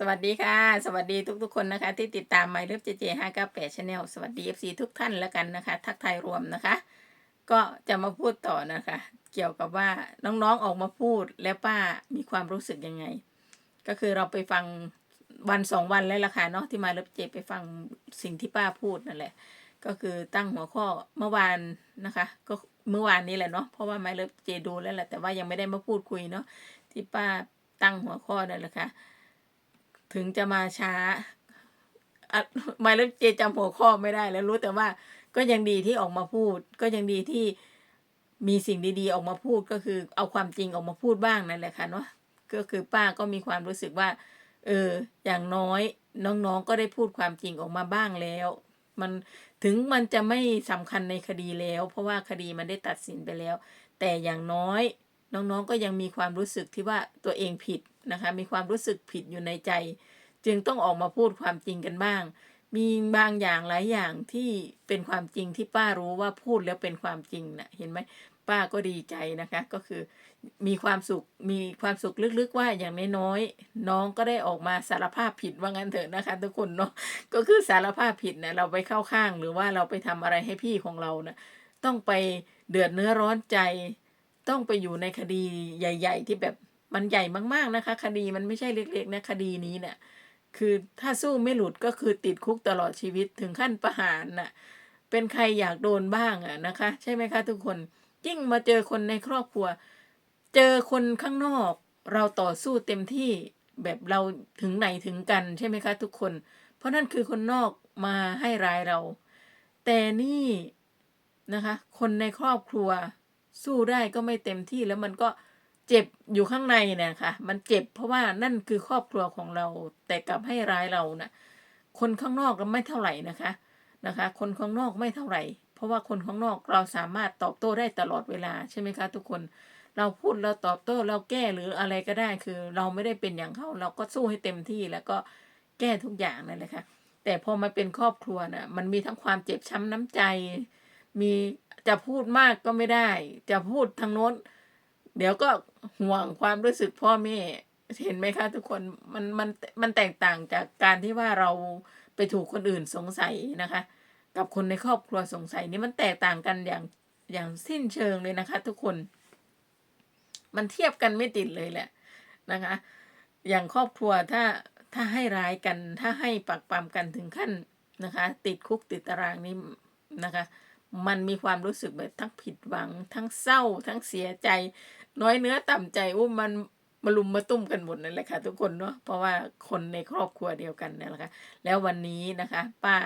สวัสดีค่ะ สวัสดีทุกๆคนนะคะ ที่ติดตาม My Love JJ 598 Channel สวัสดี FC ทุกท่านแล้วกันนะคะ ทักทายรวมนะคะ ก็จะมาพูดต่อนะคะ เกี่ยวกับว่าน้องๆออกมาพูดแล้วป้ามีความรู้สึกยังไง ก็คือเราไปฟังวันสองวันแล้วล่ะค่ะเนาะที่มาเลิฟเจไปฟังสิ่งที่ป้าพูดนั่นแหละ ก็คือตั้งหัวข้อเมื่อวานนะคะ ก็เมื่อวานนี้แหละเนาะเพราะว่าไมาเลิฟเจดูแล้วแหละแต่ว่ายังไม่ได้มาพูดคุยเนาะที่ป้าตั้งหัวข้อนั่นแหละค่ะ ถึงจะมาช้าอะมาแล้วเจจำหัวข้อไม่ได้แล้วรู้แต่ว่าก็ยังดีที่ออกมาพูด ก็ยังดีที่มีสิ่งดีๆ ออกมาพูดก็คือเอาความจริงออกมาพูดบ้างนั่นแหละค่ะเนาะก็คือป้าก็มีความรู้สึกว่า เออ อย่างน้อยน้องๆก็ได้พูดความจริงออกมาบ้างแล้ว มันถึงมันจะไม่สำคัญในคดีแล้ว เพราะว่าคดีมันได้ตัดสินไปแล้ว แต่อย่างน้อย น้องๆก็ยังมีความรู้สึกที่ว่าตัวเองผิด นะคะ มีความรู้สึกผิดอยู่ในใจ จึงต้องออกมาพูดความจริงกันบ้าง มีบางอย่างหลายอย่างที่เป็นความจริงที่ป้ารู้ว่าพูดแล้วเป็นความจริงนะเห็นไหมป้าก็ดีใจนะคะ ก็คือมีความสุขมีความสุขลึกๆว่าอย่างน้อยๆน้องก็ได้ออกมาสารภาพผิดว่างั้นเถอะนะคะ ทุกคนเนาะก็คือสารภาพผิดนะเราไปเข้าข้างหรือว่าเราไปทำอะไรให้พี่ของเรานะต้องไปเดือดเนื้อร้อนใจ ต้องไปอยู่ในคดีใหญ่ ๆ ที่แบบ มันใหญ่มากๆนะคะ คดีมันไม่ใช่เล็กๆนะคดีนี้เนี่ยคือถ้าสู้ไม่หลุดก็คือติดคุกตลอดชีวิตถึงขั้นประหารน่ะ เป็นใครอยากโดนบ้างอะนะคะ ใช่ไหมคะทุกคนยิ่งมาเจอคนในครอบครัว เจอคนข้างนอก เราต่อสู้เต็มที่แบบเราถึงไหนถึงกันใช่ไหมคะ ทุกคน เพราะนั่นคือคนนอกมาให้ร้ายเรา แต่นี่นะคะ คนในครอบครัว สู้ได้ก็ไม่เต็มที่แล้วมันก็ เจ็บอยู่ข้างในเนี่ยค่ะ มันเจ็บเพราะว่านั่นคือครอบครัวของเรา แต่กลับให้ร้ายเรานะคนข้างนอกก็ไม่เท่าไหร่นะคะนะคะ คนข้างนอกไม่เท่าไหร่ เพราะว่าคนข้างนอกเราสามารถตอบโต้ได้ตลอดเวลาใช่ไหมคะทุกคนเราพูดเราตอบโต้เราแก้หรืออะไรก็ได้คือ เราไม่ได้เป็นอย่างเขาเราก็สู้ให้เต็มที่แล้วก็แก้ทุกอย่างนั่นแหละค่ะแต่พอมาเป็นครอบครัวน่ะมันมีทั้งความเจ็บช้ำน้ำใจ มีจะพูดมากก็ไม่ได้ จะพูดทางโน้น เดี๋ยวก็ห่วงความรู้สึกพ่อแม่เห็นไหมคะทุกคนมันมันมันแตกต่างจากการที่ว่าเราไปถูกคนอื่นสงสัยนะคะ กับคนในครอบครัวสงสัยนี่มันแตกต่างกันอย่างอย่างสิ้นเชิงเลยนะคะ ทุกคน มันเทียบกันไม่ติดเลยแหละนะคะ อย่างครอบครัวถ้าถ้าให้ร้ายกันถ้าให้ปักปามกันถึงขั้นนะคะ ติดคุกติดตารางนี้นะคะ มันมีความรู้สึกแบบทั้งผิดหวัง ทั้งเศร้า ทั้งเสียใจ น้อยเนื้อต่ำใจอุ้มมันมาลุมมาตุ้มกันหมดนั่นแหละค่ะ ทุกคนเนาะเพราะว่าคนในครอบครัวเดียวกันนี่แหละค่ะแล้ววันนี้นะคะ ป้า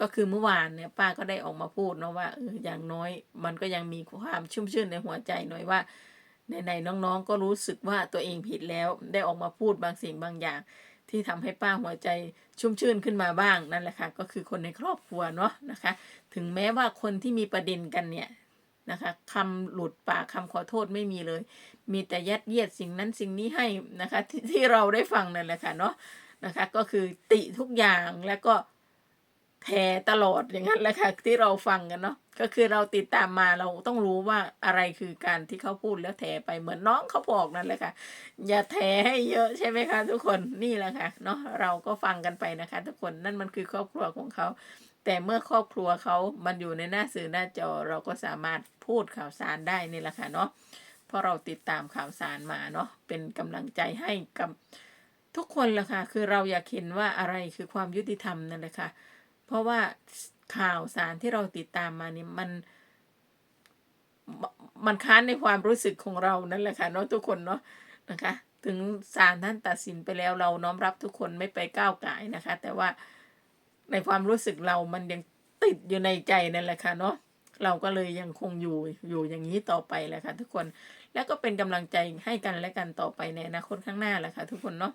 ก็คือเมื่อวานเนี่ย ป้าก็ได้ออกมาพูดเนาะว่าเอออย่างน้อย มันก็ยังมีความชุ่มชื่นในหัวใจหน่อยว่าในๆน้องๆ ก็รู้สึกว่าตัวเองผิดแล้ว ได้ออกมาพูดบางสิ่งบางอย่าง ที่ทำให้ป้าหัวใจชุ่มชื่นขึ้นมาบ้างนั่นแหละค่ะ ก็คือคนในครอบครัวเนาะนะคะ ถึงแม้ว่าคนที่มีประเด็นกันเนี่ย นะคะคำหลุดปากคำขอโทษไม่มีเลย มีแต่ยัดเยียดสิ่งนั้นสิ่งนี้ให้นะคะที่ที่เราได้ฟังนั่นแหละค่ะเนาะนะคะ ก็คือติทุกอย่างแล้วก็แพ้ตลอดอย่างนั้นแหละค่ะที่เราฟังกันเนาะก็คือเราติดตามมาเราต้องรู้ว่าอะไรคือการที่เขาพูดแล้วแถไปเหมือนน้องเขาบอกนั่นแหละค่ะ อย่าแถให้เยอะใช่ไหมคะทุกคนนี่แหละค่ะเนาะเราก็ฟังกันไปนะคะ ทุกคนนั่นมันคือครอบครัวของเขา แต่เมื่อครอบครัวเขามันอยู่ในหน้าสื่อหน้าจอเราก็สามารถพูดข่าวสารได้นี่แหละค่ะเนาะเพราะเราติดตามข่าวสารมาเนาะเป็นกำลังใจให้กับทุกคนละค่ะคือเราอยากเห็นว่าอะไรคือความยุติธรรมนั่นแหละค่ะเพราะว่าข่าวสารที่เราติดตามมานี่มัน มันค้านในความรู้สึกของเรานั่นแหละค่ะเนาะทุกคนเนาะนะคะ ถึงศาลท่านตัดสินไปแล้วเราน้อมรับทุกคนไม่ไปก้าวไก่นะคะ แต่ว่า ในความรู้สึกเรามันยังติดอยู่ในใจนั่นแหละค่ะเนาะเราก็เลยยังคงอยู่อยู่อย่างนี้ต่อไปแหละค่ะทุกคน แล้วก็เป็นกำลังใจให้กันและกันต่อไปในอนาคตข้างหน้าแหละค่ะทุกคนเนาะ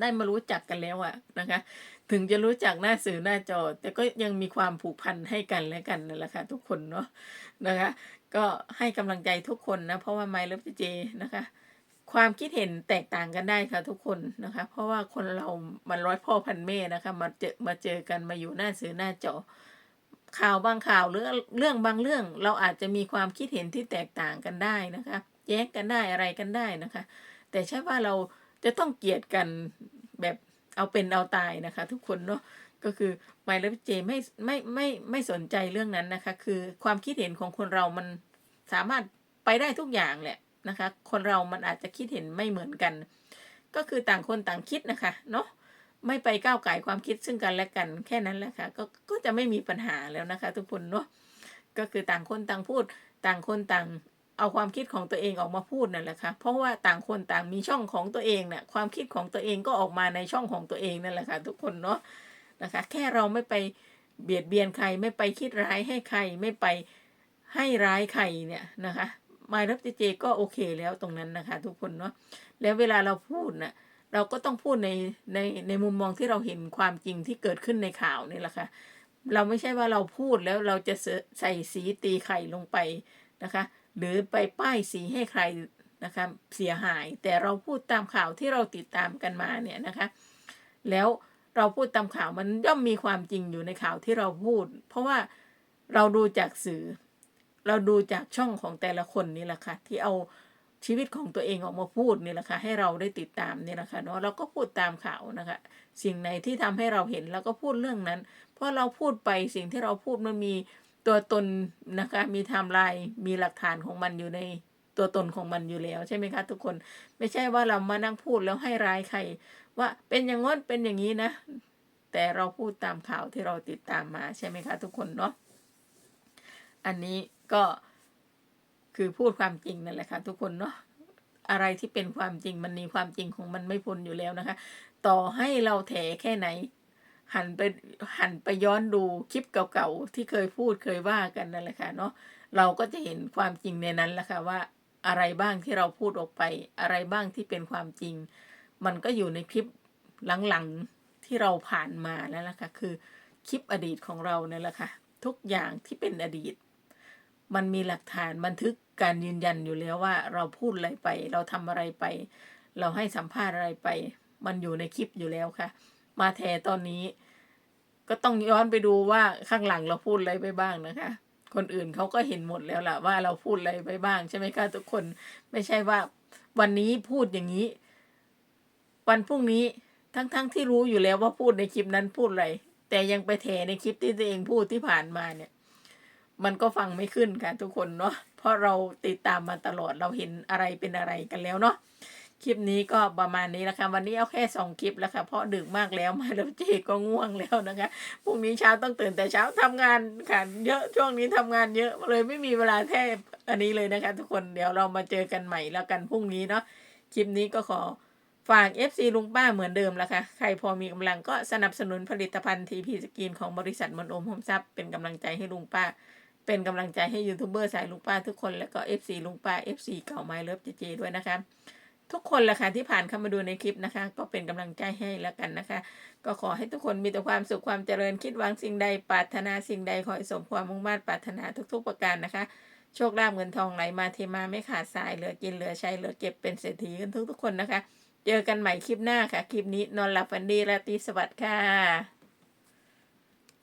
ได้มารู้จักกันแล้วอะนะคะ ถึงจะรู้จักหน้าสื่อหน้าจอ แต่ก็ยังมีความผูกพันให้กันและกันนั่นแหละค่ะทุกคนเนาะนะคะ ก็ให้กำลังใจทุกคนนะ เพราะว่าไมล์เลิฟเจนะคะ ความคิดเห็นแตกต่างกันได้ค่ะทุกคนนะคะ เพราะว่าคนเรามันร้อยพ่อพันแม่นะคะมาเจอมาเจอกันมาอยู่หน้าสื่อหน้าจอข่าวบางข่าวหรือเรื่องบางเรื่องเราอาจจะมีความคิดเห็นที่แตกต่างกันได้นะคะ แย้งกันได้อะไรกันได้นะคะ แต่ใช่ว่าเราจะต้องเกลียดกันแบบเอาเป็นเอาตายนะคะ ทุกคนเนาะก็คือไมล์และเจไม่ไม่ไม่ไม่สนใจเรื่องนั้นนะคะ คือความคิดเห็นของคนเรามันสามารถไปได้ทุกอย่างแหละ นะคะ คนเรามันอาจจะคิดเห็นไม่เหมือนกัน ก็คือต่างคนต่างคิดนะคะเนาะไม่ไปก้าวไก่ความคิดซึ่งกันและกันแค่นั้นแหละค่ะก็ก็จะไม่มีปัญหาแล้วนะคะ ทุกคนเนาะก็คือต่างคนต่างพูด ต่างคนต่างเอาความคิดของตัวเองออกมาพูดนั่นแหละค่ะเพราะว่าต่างคนต่างมีช่องของตัวเองเนี่ยความคิดของตัวเองก็ออกมาในช่องของตัวเองนั่นแหละค่ะทุกคนเนาะนะคะ แค่เราไม่ไปเบียดเบียนใครไม่ไปคิดร้ายให้ใครไม่ไปให้ร้ายใครเนี่ยนะคะ มายรับเจเจก็โอเคแล้วตรงนั้นนะคะ ทุกคนเนาะแล้วเวลาเราพูดน่ะเราก็ต้องพูดในในในมุมมองที่เราเห็นความจริงที่เกิดขึ้นในข่าวนี่แหละค่ะ เราไม่ใช่ว่าเราพูดแล้วเราจะใส่สีตีไข่ลงไปนะคะ หรือไปป้ายสีให้ใครนะคะเสียหาย แต่เราพูดตามข่าวที่เราติดตามกันมาเนี่ยนะคะ แล้วเราพูดตามข่าวมันย่อมมีความจริงอยู่ในข่าวที่เราพูด เพราะว่าเราดูจากสื่อ เราดูจากช่องของแต่ละคนนี่แหละค่ะ ที่เอาชีวิตของตัวเองออกมาพูดนี่แหละค่ะ ให้เราได้ติดตามนี่แหละค่ะเนาะเราก็พูดตามข่าวนะคะ สิ่งไหนที่ทำให้เราเห็นเราก็พูดเรื่องนั้น เพราะเราพูดไปสิ่งที่เราพูดมันมีตัวตนนะคะ มีไทม์ไลน์มีหลักฐานของมันอยู่ในตัวตนของมันอยู่แล้วใช่ไหมคะทุกคนไม่ใช่ว่าเรามานั่งพูดแล้วให้ร้ายใคร ว่าเป็นอย่างง้นเป็นอย่างนี้นะ แต่เราพูดตามข่าวที่เราติดตามมาใช่ไหมคะทุกคนเนาะอันนี้ ก็คือพูดความจริงนั่นแหละค่ะทุกคนเนาะอะไรที่เป็นความจริงมันมีความจริงของมันไม่พ้นอยู่แล้วนะคะ ต่อให้เราแถแค่ไหน หันไปหันไปย้อนดูคลิปเก่าๆที่เคยพูดเคยว่ากันนั่นแหละค่ะเนาะเราก็จะเห็นความจริงในนั้นแหละค่ะว่าอะไรบ้างที่เราพูดออกไป อะไรบ้างที่เป็นความจริง มันก็อยู่ในคลิปหลังๆที่เราผ่านมาแล้วล่ะค่ะคือคลิปอดีตของเราเนี่ยแหละค่ะทุกอย่างที่เป็นอดีต มันมีหลักฐานบันทึกการยืนยันอยู่แล้วว่าเราพูดอะไรไป เราทำอะไรไป เราให้สัมภาษณ์อะไรไป มันอยู่ในคลิปอยู่แล้วค่ะ มาแทตอนนี้ ก็ต้องย้อนไปดูว่าข้างหลังเราพูดอะไรไปบ้างนะคะ คนอื่นเขาก็เห็นหมดแล้วล่ะว่าเราพูดอะไรไปบ้างใช่ไหมคะทุกคนไม่ใช่ว่า วันนี้พูดอย่างนี้ วันพรุ่งนี้ทั้งๆทที่รู้อยู่แล้วว่าพูดในคลิปนั้นพูดอะไรแต่ยังไปแถในคลิปที่ตัวเองพูดที่ผ่านมาเนี่ย มันก็ฟังไม่ขึ้นค่ะทุกคนเนาะเพราะเราติดตามมาตลอดเราเห็นอะไรเป็นอะไรกันแล้วเนาะคลิปนี้ก็ประมาณนี้แล้วค่ะวันนี้เอาแค่สองคลิปแล้วค่ะเพราะดึกมากแล้วมาแล้วเจก็ง่วงแล้วนะคะพรุ่งนี้เช้าต้องตื่นแต่เช้าทำงานค่ะเยอะช่วงนี้ทำงานเยอะเลยไม่มีเวลาแทบอันนี้เลยนะคะ ทุกคนเดี๋ยวเรามาเจอกันใหม่แล้วกันพรุ่งนี้เนาะคลิปนี้ก็ขอฝาก FC ลุงป้าเหมือนเดิมละค่ะ ใครพอมีกำลังก็สนับสนุนผลิตภัณฑ์ทีพีสกินของบริษัทมนโอมโฮมซับเป็นกำลังใจให้ลุงป้า เป็นกำลังใจให้ยูทูบเบอร์สายลุงป้าทุกคนแล้วก็ FC ลุงป้า FC เก่าไม้เลิฟเจเจด้วยนะคะทุกคนแหละค่ะที่ผ่านเข้ามาดูในคลิปนะคะ ก็เป็นกำลังใจให้แล้วกันนะคะ ก็ขอให้ทุกคนมีแต่ความสุขความเจริญคิดหวังสิ่งใดปรารถนาสิ่งใดขอให้สมความมุ่งมั่นปรารถนาทุก ๆ ประการนะคะ โชคลาภเงินทองไหลมาเทมาไม่ขาดสายเหลือกินเหลือใช้เหลือเก็บเป็นเศรษฐีกันทุกๆคนนะคะ เจอกันใหม่คลิปหน้าค่ะ คลิปนี้นอนหลับฝันดีราตรีสวัสดิ์ค่ะ